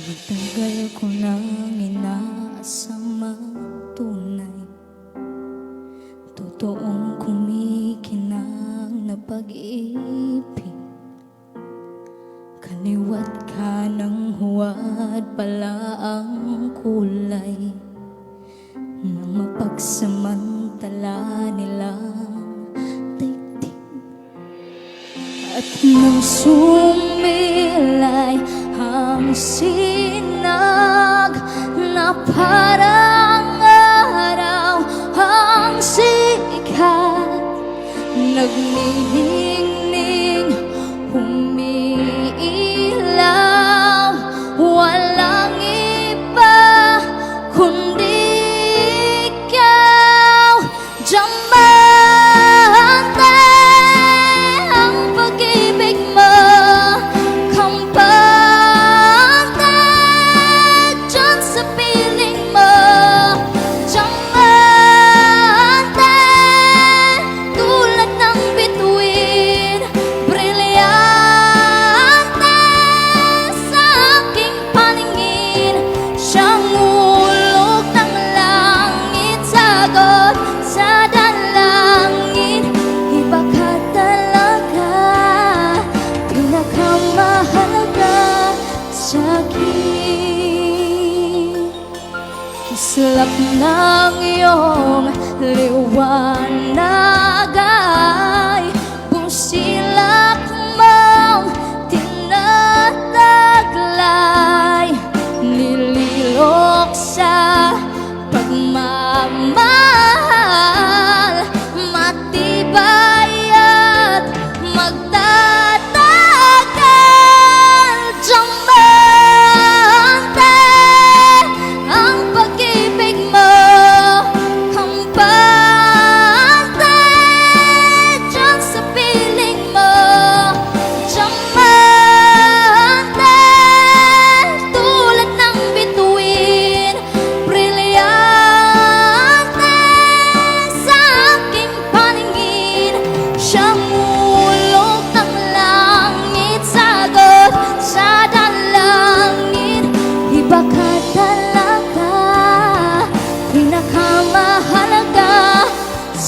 Matagal ko nang inaasam ang tunay. Totoong kumikinang na pag-ibig. Kaliwat ka ng huwad pala ang kulay Nang mapagsamantala nilang daigdig At nang sumilay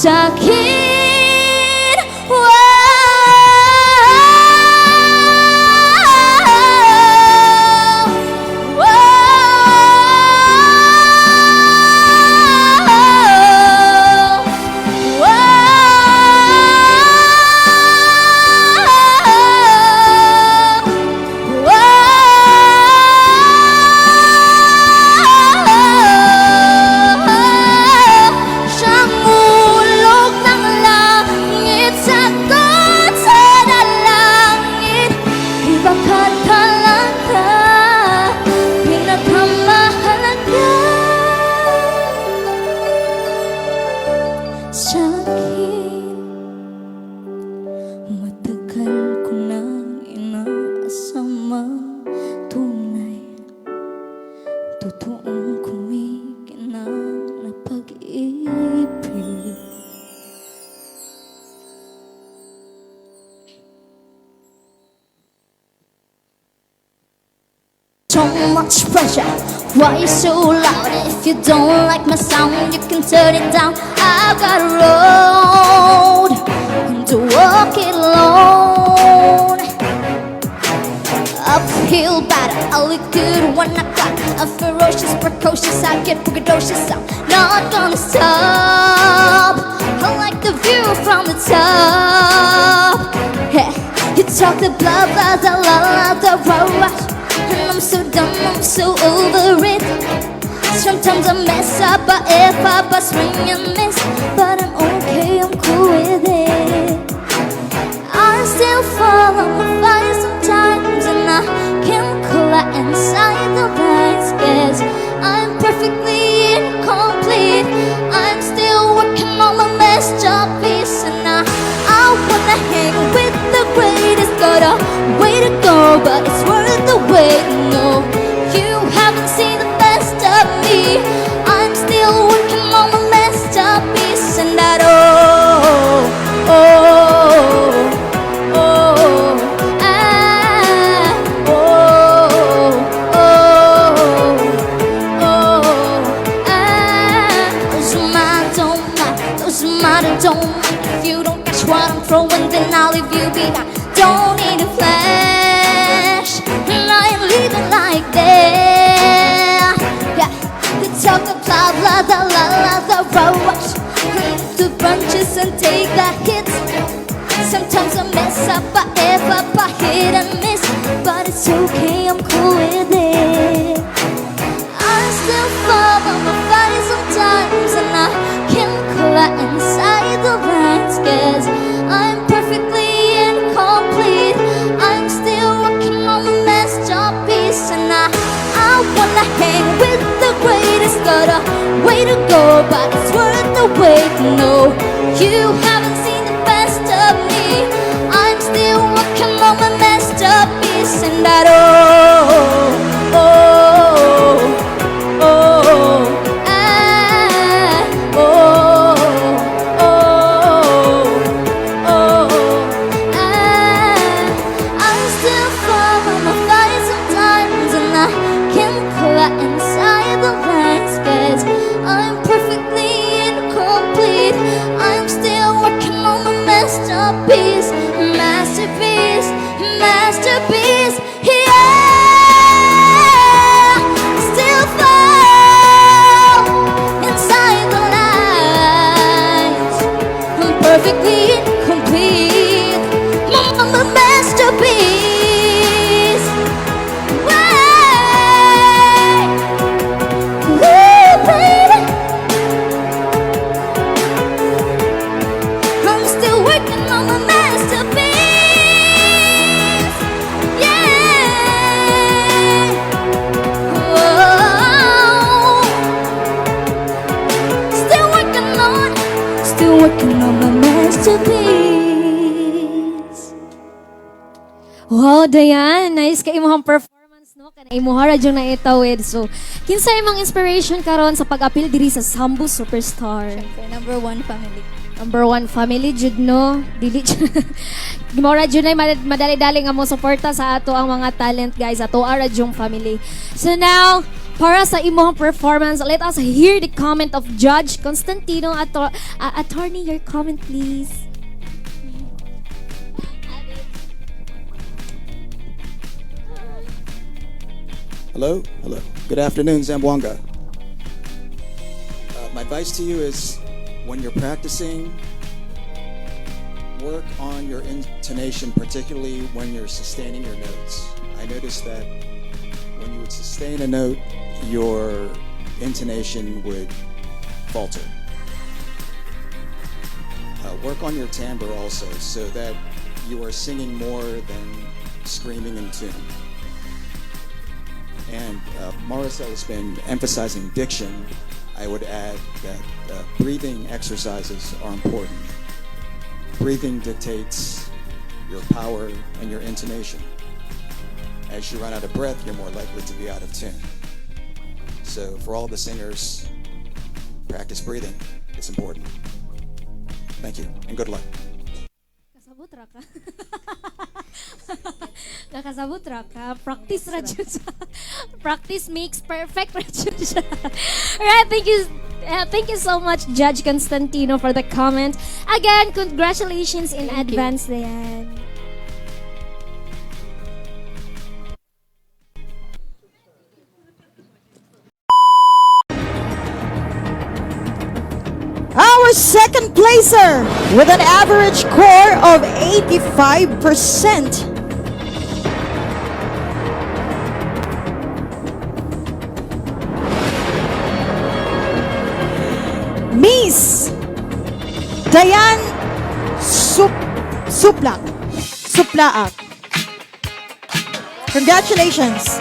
sa So much pressure. Why so loud? If you don't like my sound, you can turn it down. I've got a road to walk it alone. Uphill I look good when I got a ferocious, precocious. I get precocious. I'm not gonna stop. I like the view from the top. Hey, you talk the blah blah blah la la the rah rah. And I'm so dumb, I'm so over it. Sometimes I mess up, I F up, I swing and miss. But I'm okay, I'm cool with it. I still fall don't if you don't catch what I'm throwing, then I'll leave you be. behind. Don't need a flash, and I ain't leaving like that. Yeah, they talk of blah blah blah la la the rush, the bunches and take the hits. Sometimes I mess up, I up, I hit and miss, but it's okay, I'm cool with it. I still fall on my body sometimes And I can't inside the lines I'm perfectly incomplete. I'm still working on the masterpiece And I, I wanna hang with the greatest Got a way to go But it's worth the wait. No, you haven't seen the best of me. I'm still working on my masterpiece And I don't perfectly incomplete. Wow, Dayan, nice kay imong performance no kana imuha ra jud na itawid. So, kinsa imong inspiration karon sa pag-apil diri sa Sambu Superstar? Siyempre, number one family. Number one family jud no. Dili Gimora jud na mad- madali-dali nga mo suporta sa ato ang mga talent guys ato ara jung family. So now, para sa imong performance, let us hear the comment of Judge Constantino ato uh, attorney your comment please. Hello, hello. Good afternoon, Zamboanga. Uh, my advice to you is when you're practicing, work on your intonation, particularly when you're sustaining your notes. I noticed that when you would sustain a note, your intonation would falter. Uh, work on your timbre also so that you are singing more than screaming in tune. And uh, has been emphasizing diction. I would add that uh, breathing exercises are important. Breathing dictates your power and your intonation. As you run out of breath, you're more likely to be out of tune. So, for all the singers, practice breathing. It's important. Thank you, and good luck. Kasabot ra ka. Nakasabot ra ka. Practice ra. Practice makes perfect ra. Alright, thank you. uh, thank you so much, Judge Constantino, for the comment. Again, congratulations in Thank you. advance, Dayan. Our second placer with an average score of 85%. Dayan Sup Suplak. Suplaak. Congratulations.